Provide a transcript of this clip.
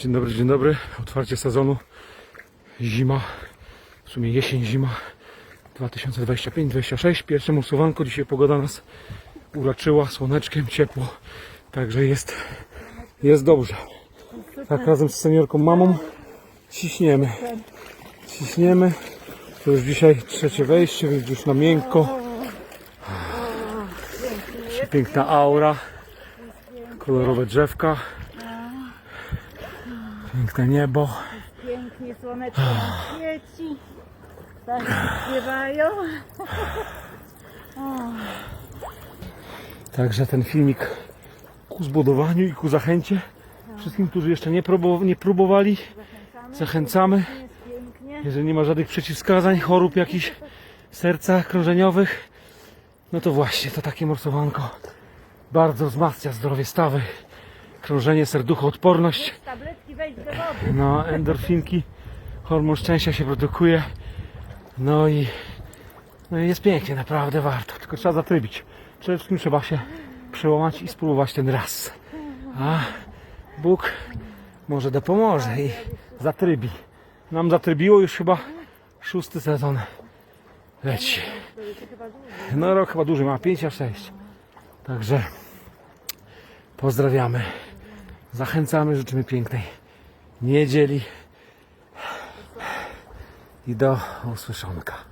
Dzień dobry, dzień dobry. Otwarcie sezonu. Zima, w sumie jesień, zima 2025-26. Pierwsze morsowanko. Dzisiaj pogoda nas uraczyła słoneczkiem, ciepło. Także jest, jest dobrze. Tak razem z seniorką mamą ciśniemy. Ciśniemy. To już dzisiaj trzecie wejście, więc już na miękko. Piękna aura. Kolorowe drzewka. Piękne niebo. Pięknie słoneczko świeci. Tak śpiewają. Także ten filmik ku zbudowaniu i ku zachęcie. Wszystkim, którzy jeszcze nie, nie próbowali, zachęcamy. Jeżeli nie ma żadnych przeciwwskazań, chorób jakichś serca krążeniowych, no to właśnie to takie morsowanko bardzo wzmacnia zdrowie stawy, krążenie, serducho, odporność. No, endorfinki, hormon szczęścia się produkuje. No i, no i jest pięknie, naprawdę warto. Tylko trzeba zatrybić. Przede wszystkim trzeba się przełamać i spróbować ten raz. A Bóg może dopomoże i zatrybi. Nam zatrybiło już chyba szósty sezon. Leci. No rok chyba duży ma, 5 a 6. Także pozdrawiamy. Zachęcamy, życzymy pięknej niedzieli i do usłyszonka.